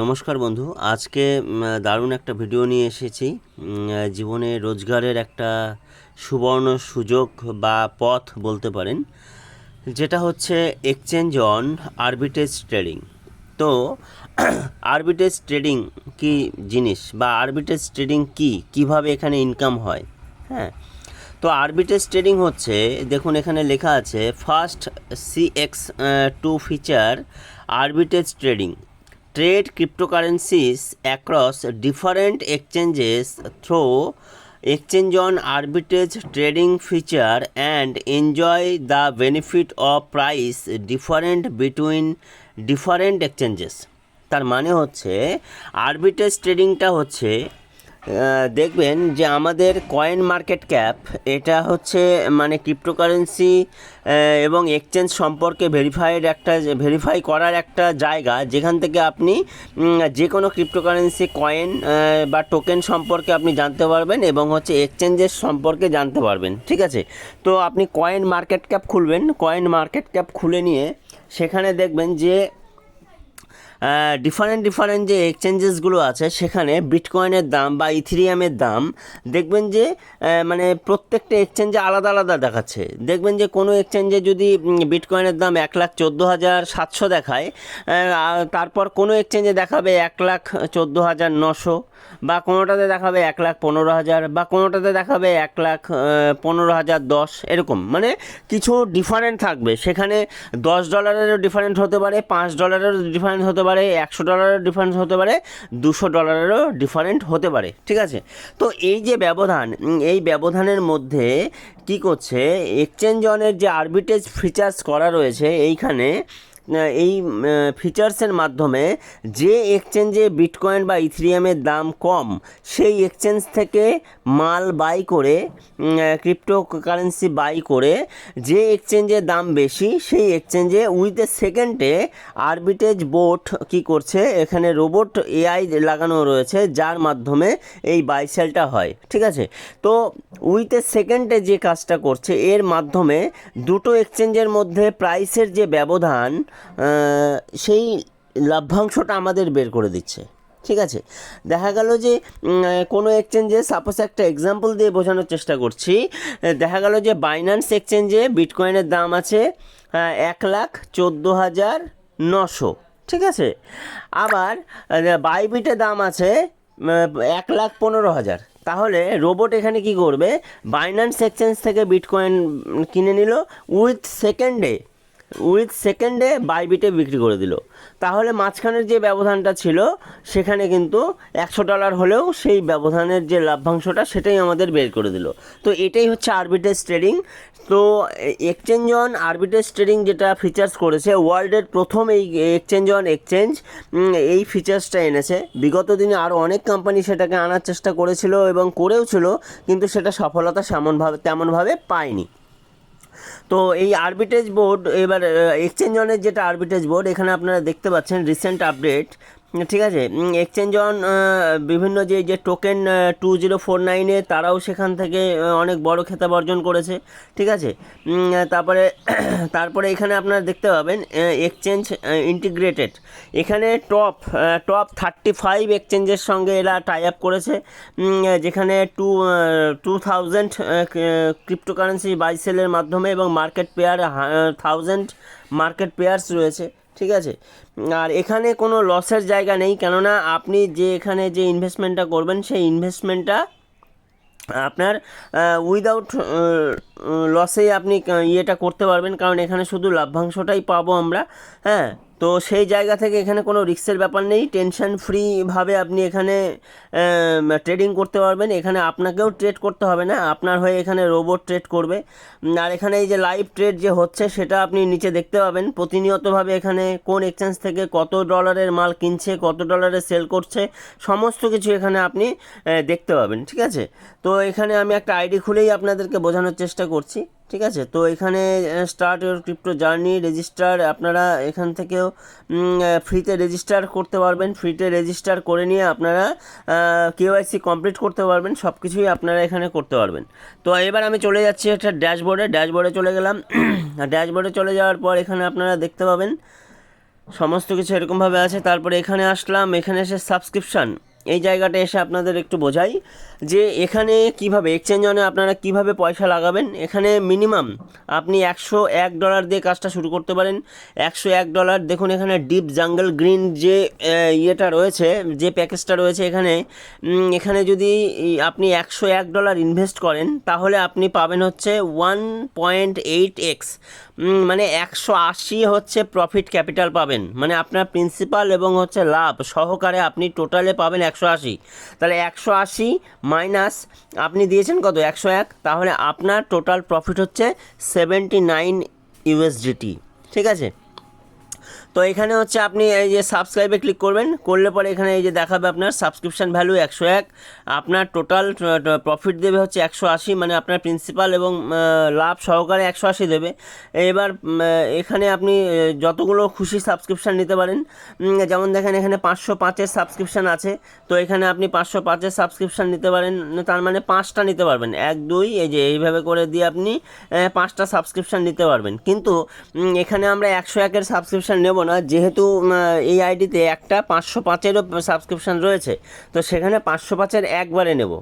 নমস্কার বন্ধু। আজকে দারুণ একটা ভিডিও নিয়ে এসেছি। জীবনে রোজগারের একটা সুবর্ণ সুযোগ বা পথ বলতে পারেন, যেটা হচ্ছে এক্সচেঞ্জ অন আরবিটেজ ট্রেডিং তো আরবিটেজ ট্রেডিং কি জিনিস বা আরবিটেজ ট্রেডিং কি? কীভাবে এখানে ইনকাম হয়? হ্যাঁ তো আরবিটেজ ট্রেডিং হচ্ছে, দেখুন এখানে লেখা আছে first C X to feature arbitrage trading trade cryptocurrencies across different exchanges through exchange on arbitrage trading feature and enjoy the benefit of price different between different exchanges তার মানে হচ্ছে আরবিট্রেজ ট্রেডিংটা হচ্ছে দেখবেন যে আমাদের কয়েন মার্কেট ক্যাপ এটা হচ্ছে মানে ক্রিপ্টোকারেন্সি এবং এক্সচেঞ্জ সম্পর্কে ভেরিফাইড একটা ভেরিফাই করার একটা জায়গা, যেখান থেকে আপনি যে কোনো ক্রিপ্টোকারেন্সি কয়েন বা টোকেন সম্পর্কে আপনি জানতে পারবেন এবং হচ্ছে এক্সচেঞ্জের সম্পর্কে জানতে পারবেন, ঠিক আছে? তো আপনি কয়েন মার্কেট ক্যাপ খুলবেন কয়েন মার্কেট ক্যাপ খুলে নিয়ে সেখানে দেখবেন যে ডিফারেন্ট ডিফারেন্ট যে এক্সচেঞ্জেসগুলো আছে, সেখানে বিটকয়েনের দাম বা ইথিরিয়ামের দাম, দেখবেন যে মানে প্রত্যেকটা এক্সচেঞ্জে আলাদা আলাদা দেখাচ্ছে। দেখবেন যে কোনো এক্সচেঞ্জে যদি বিটকয়েনের দাম এক লাখ চোদ্দ হাজার সাতশো দেখায় তারপর কোনো এক্সচেঞ্জে দেখাবে এক লাখ চোদ্দ হাজার নশো, বা কোনোটাতে দেখাবে এক লাখ পনেরো হাজার, বা কোনোটাতে দেখাবে এক লাখ পনেরো হাজার দশ, এরকম। মানে কিছু ডিফারেন্ট থাকবে। সেখানে দশ ডলারেরও ডিফারেন্ট হতে পারে, পাঁচ ডলারেরও ডিফারেন্ট হতে পারে, একশো ডলারের ডিফারেন্স হতে পারে, দুশো ডলারেরও ডিফারেন্ট হতে পারে, ঠিক আছে? তো এই যে ব্যবধান এই ব্যবধানের মধ্যে কি করছে এক্সচেঞ্জ অনের যে আরবিটেজ ফিচার্স করা রয়েছে, এইখানে এই ফিচার্সের মাধ্যমে যে এক্সচেঞ্জে বিটকয়েন বা ইথিরিয়ামের দাম কম, সেই এক্সচেঞ্জ থেকে মাল বাই করে ক্রিপ্টো কারেন্সি বাই করে যে এক্সচেঞ্জের দাম বেশি, সেই এক্সচেঞ্জে উইথ এ সেকেন্ডে আরবিটেজ বোট কি করছে, এখানে রোবট এআই লাগানো রয়েছে, যার মাধ্যমে এই বাইসেলটা হয়, ঠিক আছে? তো উইথ এ সেকেন্ডে যে কাজটা করছে, এর মাধ্যমে দুটো এক্সচেঞ্জের মধ্যে প্রাইসের যে ব্যবধান সেই লভ্যাংশটা আমাদের বের করে দিচ্ছে। ঠিক আছে? দেখা গেল যে কোনো এক্সচেঞ্জে সাপোজ একটা এক্সাম্পল দিয়ে বোঝানোর চেষ্টা করছি। দেখা গেল যে বাইন্যান্স এক্সচেঞ্জে বিটকয়েনের দাম আছে এক লাখ চোদ্দ হাজার নশো। ঠিক আছে? আবার বাইবিটের দাম আছে এক লাখ পনেরো হাজার। তাহলে রোবট এখানে কি করবে? বাইন্যান্স এক্সচেঞ্জ থেকে বিটকয়েন কিনে নিল উইথ সেকেন্ডে উইথ সেকেন্ডে বাইবিটে বিক্রি করে দিল। তাহলে মাঝখানের যে ব্যবধানটা ছিল, সেখানে কিন্তু একশো ডলার হলেও সেই ব্যবধানের যে লাভ্যাংশটা, সেটাই আমাদের বের করে দিল। তো এটাই হচ্ছে আরবিটেজ ট্রেডিং। তো এক্সচেঞ্জ অন আরবিটেজ ট্রেডিং যেটা ফিচার্স করেছে, ওয়ার্ল্ডের প্রথম এই এক্সচেঞ্জ অন এক্সচেঞ্জ এই ফিচার্সটা এনেছে। বিগত দিনে আরও অনেক কোম্পানি সেটাকে আনার চেষ্টা করেছিল এবং করেও ছিল কিন্তু সেটা সফলতা সেমনভাবে, তেমনভাবে পায়নি। তো এই আরবিটেজ বোর্ড এবার এক্সচেঞ্জ অনের যেটা আরবিটেজ বোর্ড এখানে আপনারা দেখতে পাচ্ছেন রিসেন্ট আপডেট ঠিক আছে? এক্সচেঞ্জ অন বিভিন্ন যে যে টোকেন টু জিরো ফোর নাইনে তারাও সেখান থেকে অনেক বড় খেতাব অর্জন করেছে। ঠিক আছে? তারপরে তারপরে এখানে আপনারা দেখতে পাবেন এক্সচেঞ্জ ইন্টিগ্রেটেড এখানে টপ টপ থার্টি ফাইভ এক্সচেঞ্জের সঙ্গে এরা টাই আপ করেছে। যেখানে two two thousand cryptocurrency buy সেলের মাধ্যমে এবং market pair thousand market pairs রয়েছে। ঠিক আছে? আর এখানে কোনো লসের জায়গা নেই, কেননা আপনি যে এখানে যে ইনভেস্টমেন্টটা করবেন, সেই ইনভেস্টমেন্টটা আপনার উইদাউট লসেই আপনি ইয়েটা করতে পারবেন। কারণ এখানে শুধু লাভ্যাংশটাই পাবো আমরা হ্যাঁ? তো সেই জায়গা থেকে এখানে কোনো রিক্সের ব্যাপার নেই, টেনশন ফ্রিভাবে আপনি এখানে ট্রেডিং করতে পারবেন। এখানে আপনাকেও ট্রেড করতে হবে না, আপনার হয়ে এখানে রোবট ট্রেড করবে। আর এখানে এই যে লাইভ ট্রেড যে হচ্ছে, সেটা আপনি নিচে দেখতে পাবেন। প্রতিনিয়তভাবে এখানে কোন এক্সচেঞ্জ থেকে কত ডলারের মাল কিনছে, কত ডলারে সেল করছে, সমস্ত কিছু এখানে আপনি দেখতে পাবেন, ঠিক আছে? তো এখানে আমি একটা আইডি খুলেই আপনাদেরকে বোঝানোর চেষ্টা করছি। ঠিক আছে? তো এখানে start your crypto journey register আপনারা এখান থেকেও ফ্রিতে রেজিস্টার করতে পারবেন। ফ্রিতে রেজিস্টার করে নিয়ে আপনারা কেওয়াইসি কমপ্লিট করতে পারবেন। সব কিছুই আপনারা এখানে করতে পারবেন। তো এবার আমি চলে যাচ্ছি একটা ড্যাশবোর্ডে ড্যাশবোর্ডে চলে গেলাম। ড্যাশবোর্ডে চলে যাওয়ার পর এখানে আপনারা দেখতে পাবেন, সমস্ত কিছু এরকমভাবে আছে। তারপরে এখানে আসলাম। এখানে এসে সাবস্ক্রিপশান এই জায়গাটা এসে আপনাদের একটু বোঝাই। যে এখানে কীভাবে এক্সচেঞ্জ অনে আপনারা কীভাবে পয়সা লাগাবেন? এখানে মিনিমাম আপনি একশো এক ডলার দিয়ে কাজটা শুরু করতে পারেন। একশো এক ডলার দেখুন এখানে ডিপ জাঙ্গল গ্রিন যে ইয়েটা রয়েছে, যে প্যাকেজটা রয়েছে এখানে এখানে যদি আপনি একশো এক ডলার ইনভেস্ট করেন, তাহলে আপনি পাবেন হচ্ছে ওয়ান পয়েন্ট এইট এক্স মানে একশো আশি হচ্ছে প্রফিট ক্যাপিটাল পাবেন। মানে আপনার প্রিন্সিপাল এবং হচ্ছে লাভ সহকারে আপনি টোটালে পাবেন একশো আশি। তাহলে একশো আশি মাইনাস আপনি দিয়েছেন কত? একশো এক। তাহলে আপনার টোটাল প্রফিট হচ্ছে সেভেন্টি নাইন ইউএসডিটি ঠিক আছে? তো এখানে হচ্ছে আপনি এই যে সাবস্ক্রাইবে ক্লিক করবেন, করলে পরে এখানে এই যে দেখাবে আপনার সাবস্ক্রিপশন ভ্যালু একশো এক। আপনার টোটাল প্রফিট দেবে হচ্ছে একশো আশি মানে আপনার প্রিন্সিপাল এবং লাভ সহকারে একশো আশি দেবে। এবার এখানে আপনি যতগুলো খুশি সাবস্ক্রিপশান নিতে পারেন যেমন দেখেন এখানে পাঁচশো পাঁচের সাবস্ক্রিপশান আছে। তো এখানে আপনি পাঁচশো পাঁচের সাবস্ক্রিপশান নিতে পারেন, তার মানে পাঁচটা নিতে পারবেন। এক, দুই, এই যে এইভাবে করে দিয়ে আপনি পাঁচটা সাবস্ক্রিপশান নিতে পারবেন। কিন্তু এখানে আমরা একশো একের সাবস্ক্রিপশান নেব না, যেহেতু এই আইডিতে একটা পাঁচশো পাঁচেরও সাবস্ক্রিপশান রয়েছে, তো সেখানে পাঁচশো পাঁচের একবারে নেব।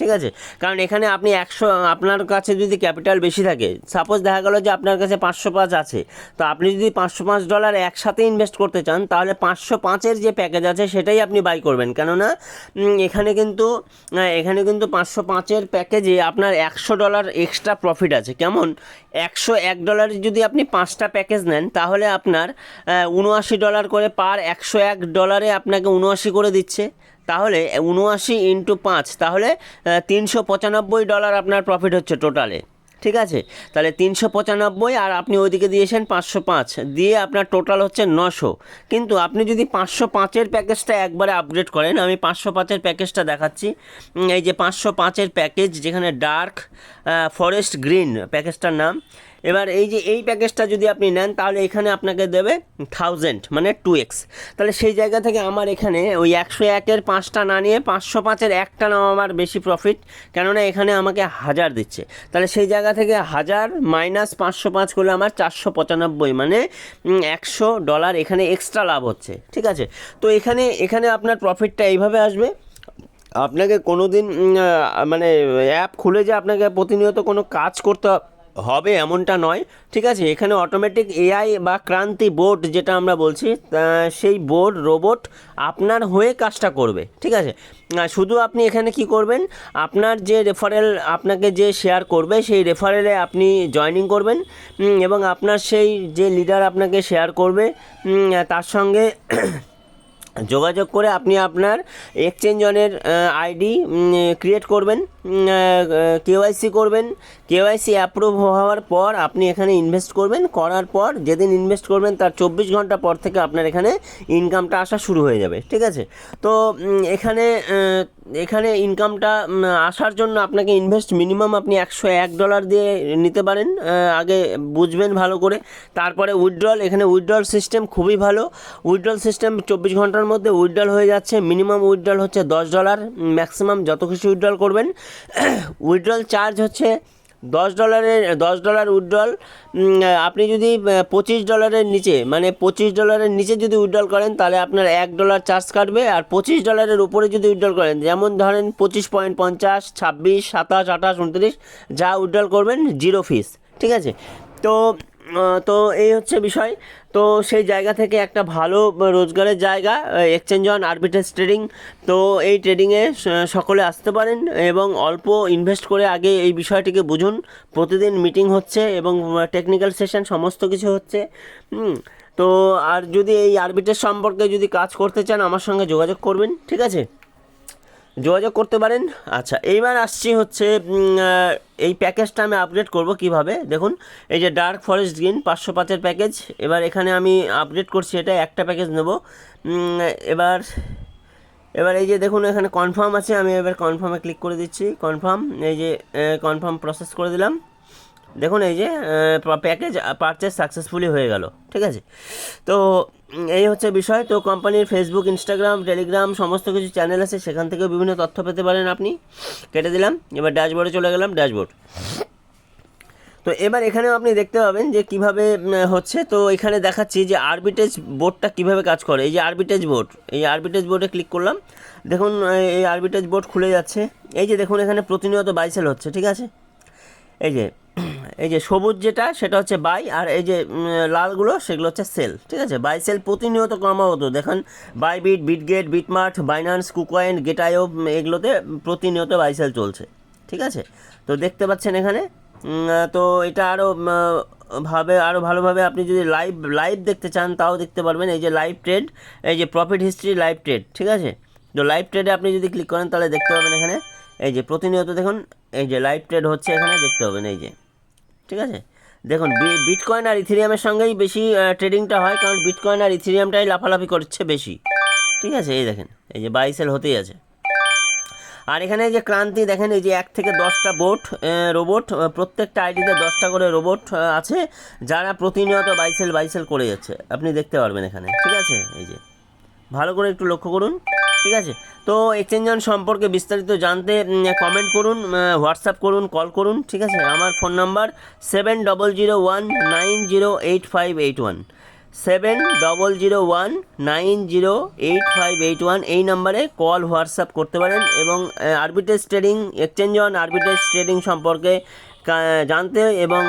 ঠিক আছে। কারণ এখানে আপনি একশো, আপনার কাছে যদি ক্যাপিটাল বেশি থাকে সাপোজ দেখা গেলো যে আপনার কাছে পাঁচশো পাঁচ আছে, তো আপনি যদি পাঁচশো পাঁচ ডলার একসাথে ইনভেস্ট করতে চান, তাহলে পাঁচশো পাঁচের যে প্যাকেজ আছে, সেটাই আপনি বাই করবেন। কেননা এখানে কিন্তু এখানে কিন্তু পাঁচশো পাঁচের প্যাকেজে আপনার একশো ডলার এক্সট্রা প্রফিট আছে। কেমন? একশো এক ডলারে যদি আপনি পাঁচটা প্যাকেজ নেন, তাহলে আপনার উনআশি ডলার করে পার একশো এক ডলারে আপনাকে উনআশি করে দিচ্ছে। তাহলে উনআশি ইন্টু পাঁচ, তাহলে তিনশো পঁচানব্বই ডলার আপনার প্রফিট হচ্ছে টোটালে ঠিক আছে? তাহলে তিনশো পঁচানব্বই আর আপনি ওইদিকে দিয়েছেন পাঁচশো পাঁচ, দিয়ে আপনার টোটাল হচ্ছে নশো। কিন্তু আপনি যদি পাঁচশো পাঁচের প্যাকেজটা একবারে আপগ্রেড করেন, আমি পাঁচশো পাঁচের প্যাকেজটা দেখাচ্ছি। এই যে পাঁচশো পাঁচের প্যাকেজ যেখানে ডার্ক ফরেস্ট গ্রিন প্যাকেজটার নাম এবার এই যে এই প্যাকেজটা যদি আপনি নেন, তাহলে এখানে আপনাকে দেবে থাউজেন্ড মানে টু এক্স তাহলে সেই জায়গা থেকে আমার এখানে ওই একশো একের পাঁচটা না নিয়ে পাঁচশো পাঁচের একটা নাও আমার বেশি প্রফিট কেননা এখানে আমাকে হাজার দিচ্ছে। তাহলে সেই জায়গা থেকে হাজার মাইনাস পাঁচশো পাঁচ করলে আমার চারশো পঁচানব্বই মানে একশো ডলার এখানে এক্সট্রা লাভ হচ্ছে, ঠিক আছে? তো এখানে এখানে আপনার প্রফিটটা এইভাবে আসবে। আপনাকে কোনো দিন মানে অ্যাপ খুলে যে আপনাকে প্রতিনিয়ত কোনো কাজ করতে হবে এমনটা নয়। ঠিক আছে, এখানে অটোমেটিক এআই বা ক্রান্তি বোর্ড যেটা আমরা বলছি সেই বোর্ড রোবট আপনার হয়ে কাজটা করবে। ঠিক আছে? শুধু আপনি এখানে কি করবেন? আপনার যে রেফারেল আপনাকে যে শেয়ার করবে, সেই রেফারেলে আপনি জয়েনিং করবেন এবং আপনার সেই যে লিডার আপনাকে শেয়ার করবে তার সঙ্গে যোগাযোগ করে আপনি আপনার এক্সচেঞ্জ অনের আইডি ক্রিয়েট করবেন কেওয়াইসি করবেন। কেওয়াইসি অ্যাপ্রুভ হওয়ার পর আপনি এখানে ইনভেস্ট করবেন। করার পর যেদিন ইনভেস্ট করবেন, তার চব্বিশ ঘণ্টা পর থেকে আপনার এখানে ইনকামটা আসা শুরু হয়ে যাবে। ঠিক আছে? তো এখানে এখানে ইনকামটা আসার জন্য আপনাকে ইনভেস্ট মিনিমাম আপনি একশো এক ডলার দিয়ে নিতে পারেন। আগে বুঝবেন ভালো করে। তারপরে উইথড্রল এখানে উইথড্রল সিস্টেম খুবই ভালো। উইথড্রল সিস্টেম চব্বিশ ঘণ্টার মধ্যে উইথড্রল হয়ে যাচ্ছে। মিনিমাম উইথড্রল হচ্ছে দশ ডলার ম্যাক্সিমাম যত খুশি উইথড্রল করবেন। উইথড্রল চার্জ হচ্ছে দশ ডলারের, দশ ডলার উইথড্রল আপনি যদি পঁচিশ ডলারের নিচে মানে পঁচিশ ডলারের নিচে যদি উইথড্রল করেন, তাহলে আপনার এক ডলার চার্জ কাটবে, আর পঁচিশ ডলারের উপরে যদি উইথড্রল করেন, যেমন ধরেন পঁচিশ পয়েন্ট পঞ্চাশ, ছাব্বিশ, সাতাশ, আঠাশ, উনত্রিশ, যা উইথড্রল করবেন, জিরো ফিস, ঠিক আছে? তো তো এই হচ্ছে বিষয়। তো সেই জায়গা থেকে একটা ভালো রোজগারের জায়গা এক্সচেঞ্জ অন আরবিট্রেজ ট্রেডিং তো এই ট্রেডিংয়ে সকলে আসতে পারেন এবং অল্প ইনভেস্ট করে আগে এই বিষয়টিকে বুঝুন। প্রতিদিন মিটিং হচ্ছে এবং টেকনিক্যাল সেশন সমস্ত কিছু হচ্ছে। তো আর যদি এই আরবিট্রেজ সম্পর্কে যদি কাজ করতে চান, আমার সঙ্গে যোগাযোগ করবেন, ঠিক আছে? যোগাযোগ করতে পারেন। আচ্ছা এইবার আসছি হচ্ছে এই প্যাকেজটা আমি আপডেট করব কীভাবে? দেখুন, এই যে ডার্ক ফরেস্ট গ্রিন পাঁচশো পাঁচের প্যাকেজ এবার এখানে আমি আপডেট করছি এটা, একটা প্যাকেজ নেব। এবার এবার এই যে দেখুন, এখানে কনফার্ম আছে, আমি এবার কনফার্মে ক্লিক করে দিচ্ছি। কনফার্ম এই যে কনফার্ম প্রসেস করে দিলাম। দেখুন এই যে প্যাকেজ পারচেস সাকসেসফুলি হয়ে গেল, ঠিক আছে? তো এই হচ্ছে বিষয়। তো কোম্পানির ফেসবুক ইনস্টাগ্রাম টেলিগ্রাম সমস্ত কিছু চ্যানেল আছে, সেখান থেকেও বিভিন্ন তথ্য পেতে পারেন আপনি। কেটে দিলাম, এবার ড্যাশবোর্ডে চলে গেলাম ড্যাশবোর্ড তো এবার এখানেও আপনি দেখতে পাবেন যে কীভাবে হচ্ছে। তো এখানে দেখাচ্ছি যে আরবিটেজ বোর্ডটা কীভাবে কাজ করে। এই যে আরবিটেজ বোর্ড এই আরবিটেজ বোর্ডে ক্লিক করলাম। দেখুন, এই আরবিটেজ বোর্ড খুলে যাচ্ছে। এই যে দেখুন, এখানে প্রতিনিয়ত বাইসেল হচ্ছে, ঠিক আছে? এই যে এই যে সবুজ যেটা, সেটা হচ্ছে বাই, আর এই যে লালগুলো, সেগুলো হচ্ছে সেল, ঠিক আছে? বাই সেল প্রতিনিয়ত ক্রমাগত। দেখেন, Bybit Bitget Bitmart Binance, KuCoin Gate io এগুলোতে প্রতিনিয়ত বাই সেল চলছে, ঠিক আছে? তো দেখতে পাচ্ছেন এখানে তো এটা আরও ভাবে আরও ভালোভাবে আপনি যদি লাইভ লাইভ দেখতে চান, তাও দেখতে পারবেন। এই যে লাইভ ট্রেড, এই যে প্রফিট হিস্ট্রি, লাইভ ট্রেড, ঠিক আছে? তো লাইভ ট্রেডে আপনি যদি ক্লিক করেন, তাহলে দেখতে পাবেন এখানে, এই যে প্রতিনিয়ত দেখুন, এই যে লাইভ ট্রেড হচ্ছে এখানে, দেখতে পাবেন এই যে। ঠিক আছে? দেখুন বিটকয়েন আর ইথেরিয়ামের সঙ্গেই বেশি ট্রেডিংটা হয়, কারণ বিটকয়েন আর ইথেরিয়ামটাই লাফালাফি করছে বেশি। ঠিক আছে? এই দেখেন, এই যে বাইসেল হতেই আছে। আর এখানে যে ক্রান্তি, দেখেন, এই যে এক থেকে দশটা বোট রোবট প্রত্যেকটা আইডিতে দশটা করে রোবট আছে, যারা প্রতিনিয়ত বাইসেল বাইসেল করে যাচ্ছে। আপনি দেখতে পারবেন এখানে, ঠিক আছে? এই যে, ভালো করে একটু লক্ষ্য করুন। ঠিক আছে? তো এক্সচেঞ্জ অন সম্পর্কে বিস্তারিত জানতে কমেন্ট করুন হোয়াটসঅ্যাপ করুন কল করুন, ঠিক আছে? আমার phone number seven double zero one nine zero eight five eight one seven double zero one nine zero eight five eight one এই নাম্বারে কল হোয়াটসঅ্যাপ করতে পারেন এবং arbitrage trading exchange on arbitrage trading সম্পর্কে জানতে এবং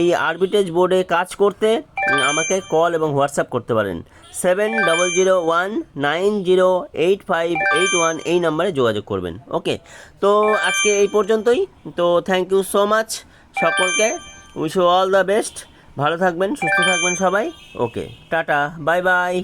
এই আরবিটেজ বোর্ডে কাজ করতে আমাকে কল এবং হোয়াটসঅ্যাপ করতে পারেন। Seven double zero one nine zero eight five eight one এই নাম্বারে যোগাযোগ করবেন। ওকে তো আজকে এই পর্যন্তই। তো থ্যাংক ইউ সো মাচ সকলকে। উইশ অল দ্য বেস্ট ভালো থাকবেন, সুস্থ থাকবেন সবাই। ওকে টাটা বাই বাই